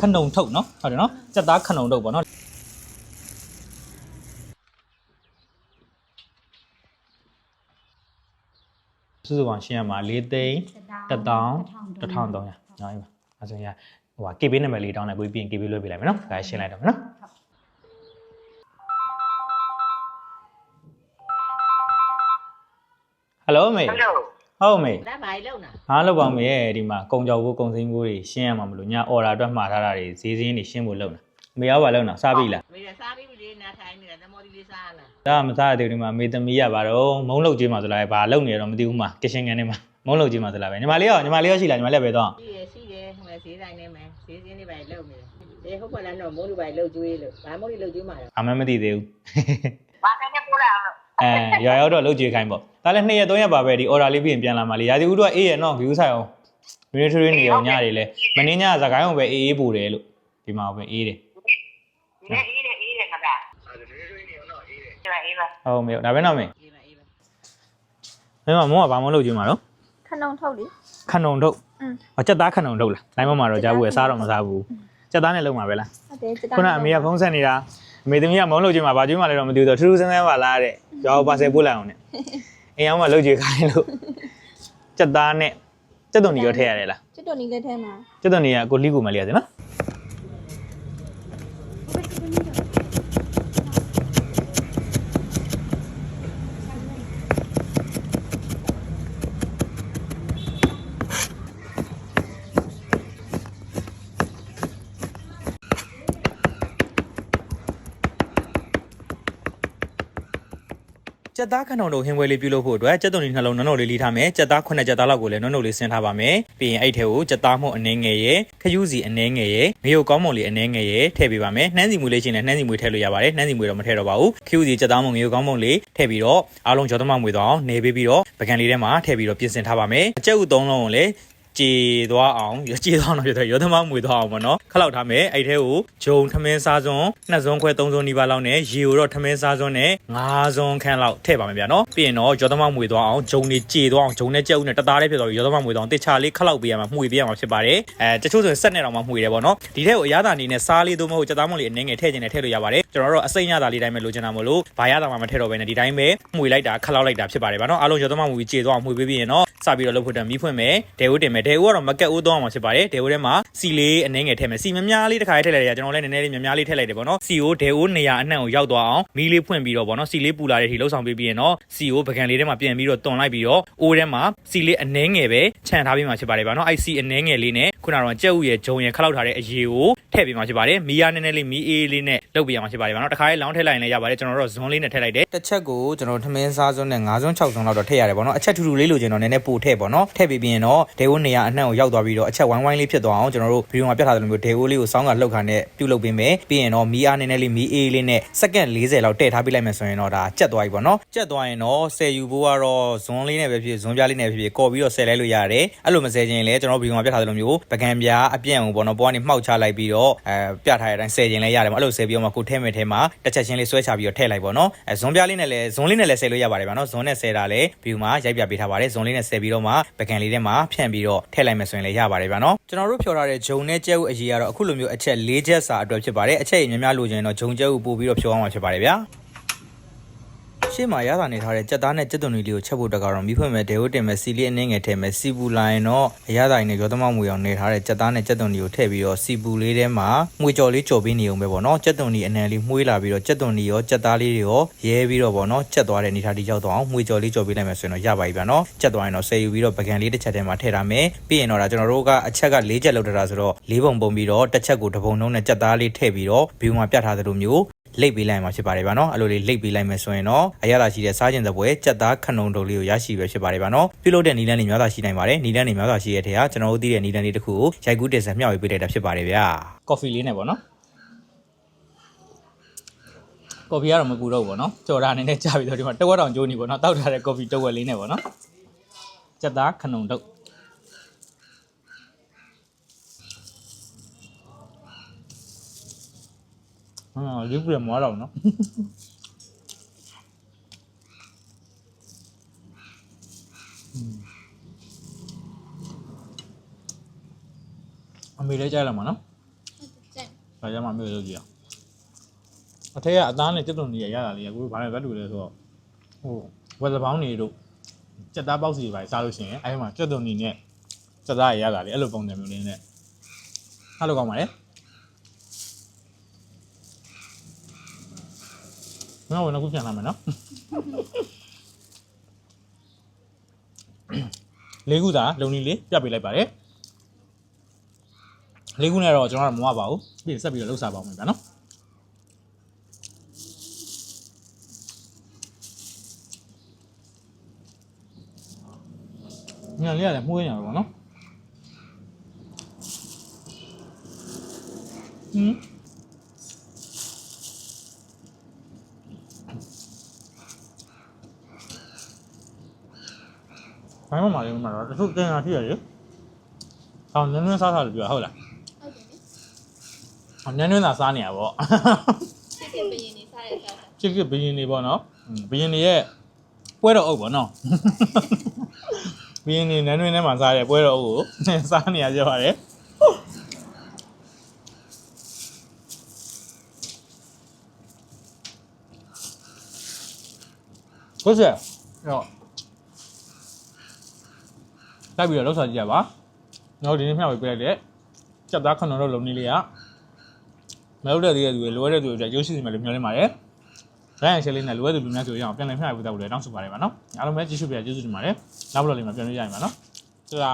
ခနုံထုတ်နော်ဟုတ်တယ်နော်စက်သားခနုံထုတ်ပေါ့နော်စုစုပေါင်းရှင်းရမှာ၄သိန်းတစ်တောင်းတစ်ထောင်သုံးရာနော်အေးပါအဲဆိုရင်ဟိုဟာ KB နံပါတ်လေးတောင်းလိုက်ပြီးပြီးရင် KB လွှဲပေးလိုက်မယ်နော်ဒါရှင်းလိုက်တော့မယ်နော်ဟယ်လိုမေဟယ်လို ဟုတ်မေဒါဘာလို့နာအားလောက်ပါမေရဲ့ဒီမှာကုံကြောက်ကိုကုံစိမ်းကိုတွေရှင်းရမှာမလို့ညာအော်ဒါအတွက်မှားထားတာတွေဈေးစင်းတွေရှင်းဖို့လုပ်နေမေရောပါလုပ်နေစားပြီလားမေရစားပြီးလေးနာထိုင်နေတာသမော်ဒီလေးစားလားဒါကမစားရသေးဘူးဒီမှာမေသမီးရပါတော့မုံလုတ်ကြီးမှာဆိုလားဘာလုပ်နေရတော့မသိဘူးမှာကရှင်ကန်ထဲမှာမုံလုတ်ကြီးမှာဆိုလားပဲညီမလေးရောညီမလေးရောရှိလားညီမလေးပဲတော့ရှိရရှိတယ်ဟိုဈေးတိုင်းနဲ့မယ်ဈေးစင်းလေးပဲလုံနေတယ်ဒီဟုတ်ပါလားတော့မိုးလူပဲလုံကျွေးလို့ဘာမိုးလူလုံကျွေးမှာတော့အမှန်မသိသေးဘူးဘာနဲ့ပို့လာအောင်လို့ အဲရွာရောက်တော့လုတ်ကြီးခိုင်းပေါ့ဒါလည်းနှစ်ရက်သုံးရက်ပါပဲဒီ order လေးပြီးရင်ပြန်လာမှာလေရာသီဥတုကအေးရနော် view ဆိုင်အောင် military နေအောင်ညတွေလဲမင်းညဇကိုင်းအောင်ပဲအေးအေးပူတယ်လို့ဒီမှာပဲအေးတယ်ဒီနေ့အေးတယ်အေးတယ်ခဗျာအဲ့ဒါလေးလေးနေတော့အေးတယ်အေးပါဟုတ်မေဒါပဲနော်မေအေးပါအေးပါမင်းမမုံကဘာမလုတ်ကြီးမှာတော့ခဏုံထုတ်လေခနုံထုတ်อืมဟောချက်သားခနုံထုတ်လားလိုင်းမမှာတော့ကြားဘူးရစားတော့မစားဘူးချက်သားနဲ့လုံးမှာပဲလားဟုတ်တယ်စစ်ခုနအမေကဖုန်းဆက်နေတာအမေသမီးကမုံလို့ချင်းမှာဘာကျွေးမှလည်းတော့မသိဘူးတော့ထူးထူးဆန်းဆန်းပါလားတဲ့ ကြောက်ပါဆယ်ပို့လိုက်အောင်နဲ့အိမ်အောင်မှလုတ်ကြွေခိုင်းလို့ချက်သားနဲ့ချက်သွန်ကြီးရောထည့်ရတယ်လားကျွတ်တော်နီလက်ထဲမှာချက်သွန်ကြီးကကိုလိကိုမလေးရတယ်နော် ချက်သားခဏုံတို့ဟင်းပွဲလေးပြုလုပ်ဖို့အတွက်ချက်သွန်ကြီးနှလုံးနုံနုံလေးလီးထားမယ်ချက်သား9ချက်သားလောက်ကိုလည်းနုံနုံလေးဆင်းထားပါမယ်ပြီးရင်အဲ့ထဲကိုချက်သားမှုအနှင်းငယ်ရယ်ခရူးစီအနှင်းငယ်ရယ်ငရုတ်ကောင်းမုံလေးအနှင်းငယ်ရယ်ထည့်ပေးပါမယ်နှမ်းစီမွေးလေးချင်းလည်းနှမ်းစီမွေးထည့်လို့ရပါတယ်နှမ်းစီမွေးတော့မထည့်တော့ပါဘူးခရူးစီချက်သားမှုငရုတ်ကောင်းမုံလေးထည့်ပြီးတော့အားလုံးကြောသမမွေသွားအောင်နေပေးပြီးတော့ပကံလေးထဲမှာထည့်ပြီးတော့ပြင်ဆင်ထားပါမယ်အကျက်ဥသုံးလုံးကိုလည်း ကြေသွားအောင်ကြေသွားအောင်ဖြစ်တော့ရောသမမွေသွားအောင်ပေါ့နော်ခလောက်ထားမယ်အဲ့ထဲကိုဂျုံထမင်းစားစွန်းနှစ်စွန်းခွဲသုံးစွန်းနီးပါးလောက်နဲ့ရေကိုတော့ထမင်းစားစွန်းနဲ့ငါးစွန်းခန့်လောက်ထည့်ပါမယ်ဗျာနော်ပြီးရင်တော့ရောသမမွေသွားအောင်ဂျုံနေကြေသွားအောင်ဂျုံနဲ့ကြက်ဥနဲ့တသားလေးဖြစ်သွားပြီးရောသမမွေသွားအောင်တစ်ချာလေးခလောက်ပေးရမှာမှွေပေးရမှာဖြစ်ပါတယ်အဲတချို့ဆိုရင်စက်နဲ့တော့မှမှွေတယ်ပေါ့နော်ဒီထက်ကိုအရသာအနေနဲ့စားလေးသို့မဟုတ်ကြက်သားမွန်လေးအနှင်းငယ်ထည့်ခြင်းနဲ့ထည့်လို့ရပါတယ်ကျွန်တော်တို့အစိမ့်ရတာလေးတိုင်းပဲလိုချင်တာမလို့ဘာရတာမှမထည့်တော့ဘဲနဲ့ဒီတိုင်းပဲမှွေလိုက်တာခလောက်လိုက်တာဖြစ်ပါတယ်ဗျာနော်အားလုံးရောသမမွေကြေသွားအောင်မှွေပေးပြီးရင်တော့ စပြီးတော့လုပ်ဖို့တန်မီးဖွင့်မယ်ဒဲဝိုးတင်မယ်ဒဲဝိုးကတော့မကက်ဦးသွားအောင်ဖြစ်ပါတယ်ဒဲဝိုးထဲမှာစီလေးအနှင်းငယ်ထည့်မယ်စီမများလေးတစ်ခါထည့်လိုက်ရကျွန်တော်လည်းနည်းနည်းလေးများများလေးထည့်လိုက်တယ်ပေါ့နော်စီကိုဒဲဝိုးနေရာအနှံ့ကိုရောက်သွားအောင်မီးလေးဖွင့်ပြီးတော့ပေါ့နော်စီလေးပူလာတဲ့အထိလှုပ်ဆောင်ပေးပြီးရင်တော့စီကိုပကံလေးထဲမှာပြန်ပြီးတော့တွန်လိုက်ပြီးတော့အိုးထဲမှာစီလေးအနှင်းငယ်ပဲခြံထားပြီးမှဖြစ်ပါတယ်ဗျာနော်အဲ့စီအနှင်းငယ်လေးနဲ့ခုနကတော့ကြက်ဥရဲ့ဂျုံရဲ့ခလောက်ထားတဲ့အရေကိုထည့်ပြီးမှဖြစ်ပါတယ်မီးအားနည်းနည်းလေးမီးအေးလေးနဲ့လုပ်ပြရမှာဖြစ်ပါတယ်ဗျာနော်တခါလေးလောင်းထည့်လိုက်ရင်လည်းရပါတယ်ကျွန်တော်တို့ဇွန်းလေးနဲ့ထည့်လိုက်တယ်တစ်ချက်ကိုကျွန်တော်ထမင်းစားစွန်းနဲ့ငါးစွန်း6စွန်းလောက်တော့ထည့်ရတယ်ပေါ့နော်အချက်ထူထူလေးလိုချင်တော့နည်းနည်းပို့ထည့်ပေါ့နော်ထည့်ပြီးပြီးရင်တော့ဒေဝနေရအနှံ့ကိုရောက်သွားပြီးတော့အချက်ဝိုင်းဝိုင်းလေးဖြစ်သွားအောင်ကျွန်တော်တို့ဗီဒီယိုမှာပြထားသလိုမျိုးဒေဝလေးကိုစောင်းကလှုပ်ခါနဲ့ပြုတ်လုပ်ပေးမယ်ပြီးရင်တော့မီးအားနည်းနည်းလေးမီးအေးလေးနဲ့စက္ကန့်40လောက်တည့်ထားပေးလိုက်မယ်ဆိုရင်တော့ဒါကြက်သွားပြီပေါ့နော်ကြက်သွားရင်တော့ဆယ်ယူဖို့ကတော့ဇွန်းလေးနဲ့ပဲဖြစ်ဇွန်းပြားလေးနဲ့ပဲဖြစ်ကော်ပြီးတော့ဆယ်လိုက်လို့ရတယ်အဲ့လိုမဆယ်ခြင်းလည်းကျွန်တော်ဗီဒီယိုမှာပြထားသလိုမျိုးပကံပြားအပြန့်ကိုပေါ့နော်ပေါ်ကနေမှောက်ချလိုက်ပြီးတော့အဲပြထားတဲ့အတိုင်းဆယ်ခြင်းလည်းရတယ်ပေါ့အဲ့လိုဆယ်ပြီးတော့မှကိုထဲမဲ့ထဲမှာတစ်ချက်ချင်းလေးဆွဲချပြီးတော့ထည့်လိုက်ပေါ့နော်အဲဇွန်းပြားလေးနဲ့လည်းဇွန်းလေးနဲ့လည်းဆယ်လို့ရပါတယ်ဗျာနော်ဇွန်းနဲ့ဆယ်တာလည်းဗီဒီယိုမှာရိုက်ပြပေးထားပါတယ်ဇွန်းလေးနဲ့ဆယ်ပြီးတော့မှပကံလေးထဲမှာဖြန့်ပြီးတော့ထည့်လိုက်မယ်ဆိုရင်လည်းရပါတယ်ဗျာနော်ကျွန်တော်တို့ဖြော်ထားတဲ့ဂျုံနဲ့ကြက်ဥအရေးကတော့အခုလိုမျိုးအချက်၄ချက်စာအတွက်ဖြစ်ပါတယ်အချက်ကြီးများများလိုချင်တော့ဂျုံကြက်ဥပို့ပြီးတော့ဖြောအောင်မှာဖြစ်ပါတယ်ဗျာ ရှေ့မှာရတာနေထားတဲ့ကြက်သားနဲ့ကြက်သွန်လေးကိုချက်ဖို့တက်ကတော့မိဖွင့်မဲ့ဒေဝတင်မဲ့စီလေးအနှင်းငယ်ထည့်မဲ့စီပူလိုင်းတော့အရသာရင်းနဲ့ရောသမမွေအောင်နေထားတဲ့ကြက်သားနဲ့ကြက်သွန်လေးကိုထည့်ပြီးတော့စီပူလေးထဲမှာမွေကြော်လေးကြော်ပေးနေအောင်ပဲပေါ့နော်ကြက်သွန်လေးအနံလေးမှုေးလာပြီးတော့ကြက်သွန်လေးရောကြက်သားလေးတွေရောရဲပြီးတော့ပေါ့နော်ချက်သွားတဲ့နေထားတိရောက်တော့အောင်မွေကြော်လေးကြော်ပေးလိုက်မယ်ဆိုရင်တော့ရပါပြီဗျာနော်ချက်သွားရင်တော့ဆယ်ယူပြီးတော့ပကံလေးတစ်ချက်ထဲမှာထည့်ထားမယ်ပြီးရင်တော့ဒါကျွန်တော်တို့ကအချက်က၄ချက်လောက်ထားတာဆိုတော့၄ပုံပုံပြီးတော့တစ်ချက်ကိုတစ်ပုံလုံးနဲ့ကြက်သားလေးထည့်ပြီးတော့ဘီယုံမှာပြတ်ထားသလိုမျိုး လိတ်ပေးလိုက်မှာဖြစ်ပါတယ်ဗျာနော်အဲ့လိုလေးလိတ်ပေးလိုက်မယ်ဆိုရင်တော့အရသာရှိတဲ့စားကျင်တဲ့ပွဲကြက်သားခနုံတုံလေးကိုရရှိပဲဖြစ်ပါတယ်ဗျာနော်ပြုလုပ်တဲ့နီလန်းလေးများစွာရှိနိုင်ပါတယ်နီလန်းလေးများစွာရှိတဲ့ထဲကကျွန်တော်တို့သိတဲ့နီလန်းလေးတစ်ခုကိုရိုက်ကူးတင်ဆက်မျှဝေပေးလိုက်တာဖြစ်ပါတယ်ဗျာကော်ဖီလေးနဲ့ပေါ့နော်ကော်ဖီကတော့မကူတော့ဘူးပေါ့နော်ကြော်တာအနေနဲ့ကြာပြီဆိုဒီမှာတဝက်တောင်ကျိုးနေပေါ့နော်တောက်ထားတဲ့ကော်ဖီတဝက်လေးနဲ့ပေါ့နော်ကြက်သားခနုံတုံ အာဒီပြမွားတော့နော်အမေလည်းကြားလာမှာနော်ဟုတ်။ဒါကြမှာမျိုးလို့ကြည့်အောင်။အထက်ကအသားနဲ့ကြက်သွန်ကြီးရရတာလေးကကိုဘာလဲဘက်တူလဲဆိုတော့ဟိုဝက်စပေါင်းနေတို့ကြက်သားပေါက်စီတွေပါစားလို့ရှိရင်အဲဒီမှာကြက်သွန်ကြီးနဲ့ကြက်သားရရတာလေးအဲ့လိုပုံစံမျိုးလေးနဲ့အားလို့ကောင်းပါလေ။ ငါဝင်တော့ခုပြန်လာမယ်နော်။လေးခုသာလုံနီလေးပြတ်ပေးလိုက်ပါတယ်လေးခုနဲ့တော့ကျွန်တော်တို့မဝပါဘူးပြီးဆက်ပြီးတော့လှုပ်စားပါအောင်ဗျာနော်ညလေးရတယ်မှုရရပါဘောနော်ဟင်း ဘာမှမမလေးမှာတော့တချို့တင်တာရှိရတယ်။အောင်နည်းနည်းစားစားလို့ပြောဟုတ်လားဟုတ်တယ်လေ။အောင်နည်းနည်းသာစားနေရပေါ့ချစ်ကဘယင်းနေစားရစားတာ။ချစ်ကဘရင်နေပေါ့နော်။อืมဘရင်နေရဲ့ပွဲတော်အုပ်ပေါ့နော်။ဘရင်နေနန်းတွင်းထဲမှာစားတဲ့ပွဲတော်အုပ်ကိုစားနေရကြပါတယ်။ဟုတ်ရဲ့။တော့ လိုက်ပြီးတော့လောက်စားကြည့်ရပါ။ကျွန်တော်ဒီနေ့မျှဝေပေးလိုက်တဲ့စက်သားခဏတော့လုံနေလေးကမလုပ်တဲ့တဲ့သူတွေလိုရတဲ့သူတွေရုပ်ရှိစီမယ်လို့မျှော်လင့်ပါတယ်။ line ရှယ်လေးနဲ့လိုရတဲ့လူများဆိုရင်အောင်ပြန်လည်မျှဝေပေးတော့လည်းတောင်းဆိုပါတယ်ပါနော်။အားလုံးပဲကြည့်ရှုပြကျေးဇူးတင်ပါတယ်။နောက်ဘလော့လေးမှာပြန်လို့ရရင်ပါနော်။ဆရာ